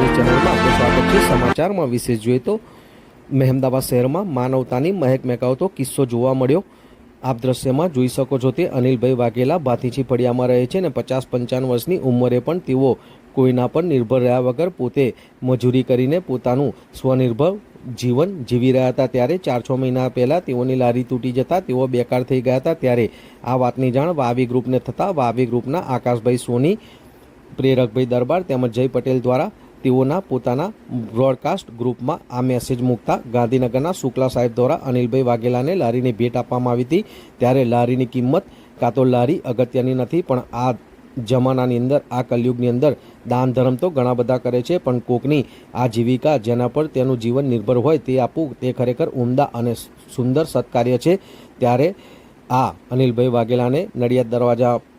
News ચેનલમાં આપનું સ્વાગત છે. સમાચારમાં વિશેષ જોઈએ તો મહેમદાવાદ શહેરમાં માનવતાની મહેક મહેકાવતો કિસ્સો જોવા મળ્યો. આપ દ્રશ્યમાં જોઈ શકો છો તે અનિલભાઈ વાઘેલા ભાતીજી ફળિયામાં રહે છે અને પચાસ પંચાવન વર્ષની ઉંમરે પણ તેઓ કોઈના પર નિર્ભર રહ્યા વગર પોતે મજૂરી કરીને પોતાનું સ્વનિર્ભર જીવન જીવી રહ્યા હતા. ત્યારે ચાર છ મહિના પહેલાં તેઓની લારી તૂટી જતાં તેઓ બેકાર થઈ ગયા હતા. ત્યારે આ વાતની જાણ વાવી ગ્રુપને થતાં વાવી ગ્રુપના આકાશભાઈ સોની, પ્રેરકભાઈ દરબાર તેમજ જય પટેલ દ્વારા તેઓના પોતાના બ્રોડકાસ્ટ ગ્રુપમાં આ મેસેજ મૂકતા ગાંધીનગરના શુક્લા સાહેબ દ્વારા અનિલભાઈ વાઘેલાને લારીની ભેટ આપવામાં આવી હતી. ત્યારે લારીની કિંમત કાં તો લારી અગત્યની નથી, પણ આ જમાનાની અંદર, આ કલયુગની અંદર દાન ધર્મ તો ઘણા બધા કરે છે, પણ કોકની આ જીવિકા જેના પર તેનું જીવન નિર્ભર હોય તે આપવું તે ખરેખર ઉમદા અને સુંદર સત્કાર્ય છે. ત્યારે આ અનિલભાઈ વાઘેલાને નડિયાદ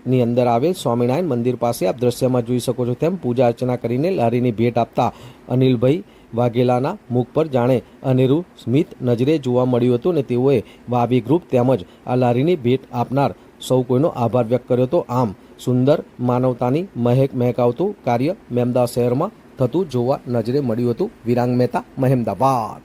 દરવાજાની અંદર આવેલ સ્વામિનારાયણ મંદિર પાસે આપ દ્રશ્યમાં જોઈ શકો છો તેમ પૂજા અર્ચના કરીને લારીની ભેટ આપતા અનિલભાઈ વાઘેલાના મુખ પર જાણે અનેરું સ્મિત નજરે જોવા મળ્યું હતું અને તેઓએ વાવી ગ્રુપ તેમજ આ લારીની ભેટ આપનાર સૌ કોઈનો આભાર વ્યક્ત કર્યો હતો. આમ સુંદર માનવતાની મહેક મહેકાવતું કાર્ય મેમદા શહેરમાં થતું જોવા નજરે મળ્યું હતું. વિરાંગ મહેતા, મહેમદાબાદ.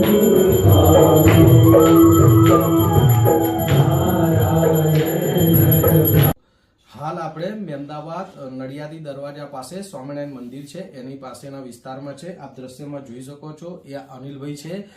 હાલ આપણે મહેમદાવાદ નડિયાદી દરવાજા પાસે સ્વામિનારાયણ મંદિર છે. એની પાસેના વિસ્તારમાં છે. આપ દ્રશ્યમાં જોઈ શકો છો, એ અનિલભાઈ છે.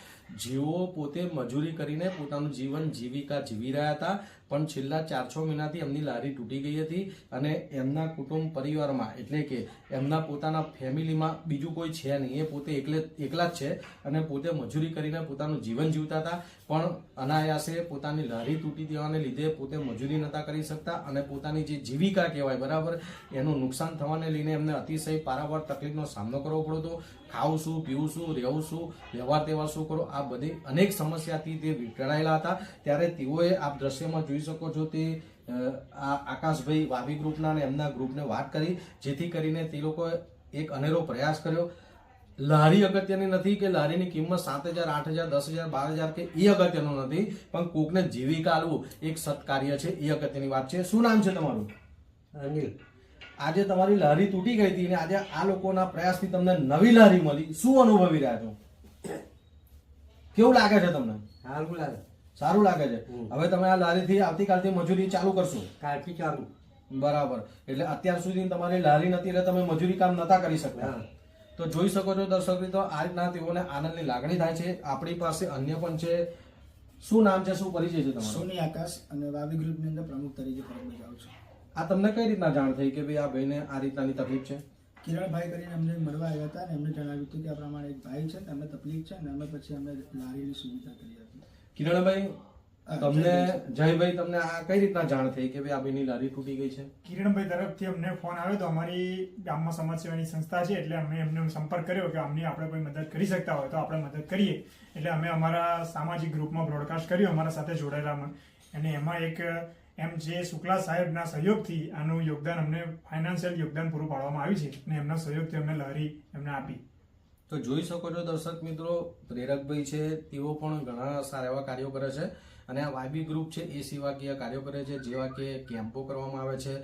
જેઓ પોતે મજૂરી કરીને પોતાનું જીવન જીવિકા જીવી રહ્યા હતા. પણ છેલ્લા ચાર છ મહિનાથી એમની લારી તૂટી ગઈ હતી અને એમના કુટુંબ પરિવારમાં એટલે કે એમના પોતાના ફેમિલીમાં બીજું કોઈ છે નહીં. એ પોતે એકલે એકલા જ છે અને પોતે મજૂરી કરીને પોતાનું જીવન જીવતા હતા. પણ અનાયાસે પોતાની લારી તૂટી દેવાને લીધે પોતે મજૂરી નહોતા કરી શકતા અને પોતાની જે જીવિકા કહેવાય, બરાબર, એનું નુકસાન થવાને લઈને એમને અતિશય પારાવાર તકલીફનો સામનો કરવો પડ્યો હતો. ખાવું શું પીવું શું રહેવું શું વ્યવહાર તહેવાર શું કરો, આ બધી અનેક સમસ્યાથી તે વિકળાયેલા હતા. ત્યારે તેઓએ આ દ્રશ્યમાં જોઈ શકો છો તે આ આકાશભાઈ વાવી ગ્રુપના અને એમના ગ્રુપને વાત કરી જેથી કરીને તે લોકોએ એક અનેરો પ્રયાસ કર્યો. લારી અગત્યની નથી કે લારીની કિંમત સાત હજાર આઠ હજાર દસ હજાર બાર હજાર કે એ અગત્યનું નથી પણ કોકને જીવિકા આલવું એક સત્કાર્ય છે એ અગત્યની વાત છે. શું નામ છે તમારું? અનિલ. આજે તમારી લારી તૂટી ગઈ હતી અને આજે આ લોકોના પ્રયાસથી તમને નવી લારી મળી. શું અનુભવી રહ્યા છો? કેવું લાગે છે તમને? સારું લાગે. સારું લાગે છે. હવે તમે આ લારીથી આવતીકાલથી મજૂરી ચાલુ કરશો. કાલથી ચાલુ. બરાબર. એટલે અત્યાર સુધી તમારી લારી નથી એટલે તમે મજૂરી કામ નતા કરી શકતા. તો જોઈ શકો છો દર્શક મિત્રો આ રીતના તેઓને આનંદની લાગણી થાય છે. આપણી પાસે અન્ય પણ છે. શું નામ છે? શું પરિચય છે તમારો? સોની આકાશ અને વાવી ગ્રુપની અંદર પ્રમુખ તરીકે ફરજ બજાવું છું. આ તમને કઈ રીતના જાણ થઈ કે ભાઈ આ ભાઈને આ રીતનાની તકલીફ છે? કિરણભાઈ કરીને અમને મળવા આવ્યા હતા અને એમને જણાવ્યું હતું કે આ પ્રમાણે એક ભાઈ છે ને એમને તકલીફ છે અને અમે પછી અમે લારીની સુવિધા કરી હતી કિરણભાઈ તમને જયભાઈ. તમને આ કઈ રીતના જાણ થઈ કે ભાઈ આ બેની લારી તૂટી ગઈ છે? કિરણભાઈ તરફથી અમને ફોન આવ્યો તો અમારી ગામમાં સમાજ સેવાની સંસ્થા છે એટલે અમે એમને સંપર્ક કર્યો કે અમને આપણે કોઈ મદદ કરી શકતા હોય તો આપણે મદદ કરીએ. એટલે અમે અમારા સામાજિક ગ્રુપમાં બ્રોડકાસ્ટ કર્યું અમારા સાથે જોડાયેલામાં અને એમાં એક એમ જે શુક્લા સાહેબના સહયોગથી આનું યોગદાન અમને ફાઇનાન્શિયલ યોગદાન પૂરું પાડવામાં આવ્યું છે. અને એમના સહયોગથી અમને લહેરી એમને આપી. તો જોઈ શકો છો દર્શક મિત્રો, પ્રેરકભાઈ છે, તેઓ પણ ઘણા સારા એવા કાર્યો કરે છે. અને આ વાયબી ગ્રુપ છે, એ સેવાકીય કાર્યો કરે છે, જેવા કે કેમ્પો કરવામાં આવે છે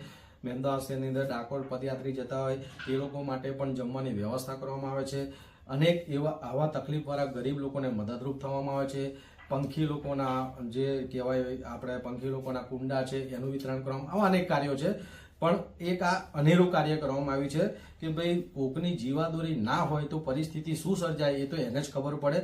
શહેરની અંદર ડાકોર પદયાત્રી જતા હોય, તે લોકો માટે પણ જમવાની વ્યવસ્થા કરવામાં આવે છે. અનેક એવા, આવા તકલીફવાળા ગરીબ લોકોને મદદરૂપ થવામાં આવે છે. પંખી લોકોના જે કહેવાય, આપણે પંખી લોકોના કુંડા છે, એનું વિતરણ કરવામાં, આવા અનેક કાર્યો છે. પણ એક આ અનેરું કાર્ય કરવામાં આવ્યું છે કે ભાઈ કોકની જીવાદોરી ના હોય તો પરિસ્થિતિ શું સર્જાય એ તો એને જ ખબર પડે.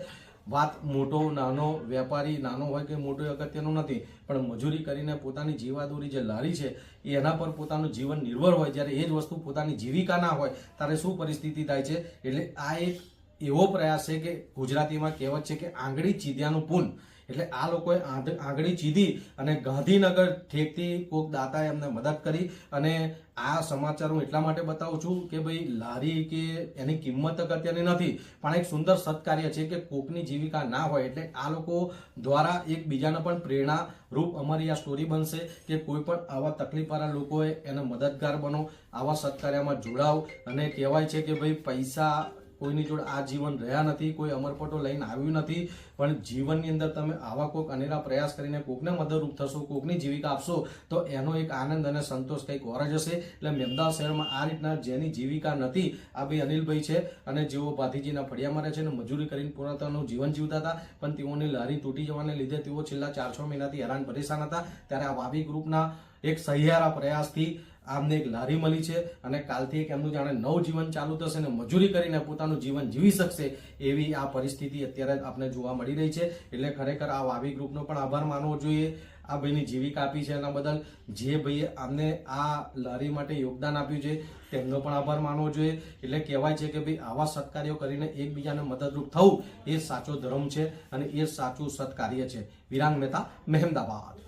વાત મોટો, નાનો, વેપારી, નાનો હોય કે મોટો અગત્યનો નથી, પણ મજૂરી કરીને પોતાની જીવાદોરી જે લારી છે એના પર પોતાનું જીવન નિર્ભર હોય, જ્યારે એ જ વસ્તુ પોતાની જીવિકા ના હોય, ત્યારે શું પરિસ્થિતિ થાય છે? એટલે આ એક એવો પ્રયાસ છે કે ગુજરાતીમાં કહેવત છે કે આંગળી ચીધ્યાનું પૂન. એટલે આ લોકોએ આંગળી ચીધી અને ગાંધીનગર ઠેકથી કોક દાતાએ એમને મદદ કરી અને આ સમાચાર હું એટલા માટે બતાવું છું કે ભાઈ લારી કે એની કિંમત અગત્યની નથી, પણ એક સુંદર સત્કાર્ય છે કે કોકની જીવિકા ના હોય એટલે આ લોકો દ્વારા એકબીજાને પણ પ્રેરણા રૂપ અમારી આ સ્ટોરી બનશે કે કોઈ પણ આવા તકલીફવાળા લોકોએ એને મદદગાર બનો, આવા સત્કાર્યમાં જોડાવ અને કહેવાય છે કે ભાઈ પૈસા કોઈની જોડે આ જીવન રહ્યા નથી, કોઈ અમરપટો લઈને આવ્યું નથી, પણ જીવનની અંદર તમે આવા કોઈક અનેરા પ્રયાસ કરીને કોકને મદદરૂપ થશો, કોકની જીવિકા આપશો, તો એનો એક આનંદ અને સંતોષ કંઈક ઓર જ હશે. એટલે મેમદાવાદ શહેરમાં આ રીતના જેની જીવિકા નથી, આ ભાઈ અનિલભાઈ છે અને જેઓ ભાતીજીના ફળિયામાં રહે છે અને મજૂરી કરીને પોતાનું જીવન જીવતા હતા, પણ તેઓની લારી તૂટી જવાને લીધે તેઓ છેલ્લા ચાર છ મહિનાથી હેરાન પરેશાન હતા. ત્યારે આ વાવી ગ્રુપના એક સહિયારા પ્રયાસથી આમને એક લારી મળી છે અને કાલથી એક એમનું જાણે નવું જીવન ચાલુ થશે અને મજૂરી કરીને પોતાનું જીવન જીવી શકશે એવી આ પરિસ્થિતિ અત્યારે આપણે જોવા મળી રહી છે. એટલે ખરેખર આ વાવી ગ્રુપનો પણ આભાર માનવો જોઈએ. આ ભાઈની જીવિકા આપી છે એના બદલ. જે ભાઈએ આમને આ લારી માટે યોગદાન આપ્યું છે, તેમનો પણ આભાર માનવો જોઈએ. એટલે કહેવાય છે કે ભાઈ, આવા સત્કાર્યો કરીને એકબીજાને મદદરૂપ થવું એ સાચો ધર્મ છે અને એ સાચું સત્કાર્ય છે. વિરાંગ મહેતા, મહેમદાબાદ.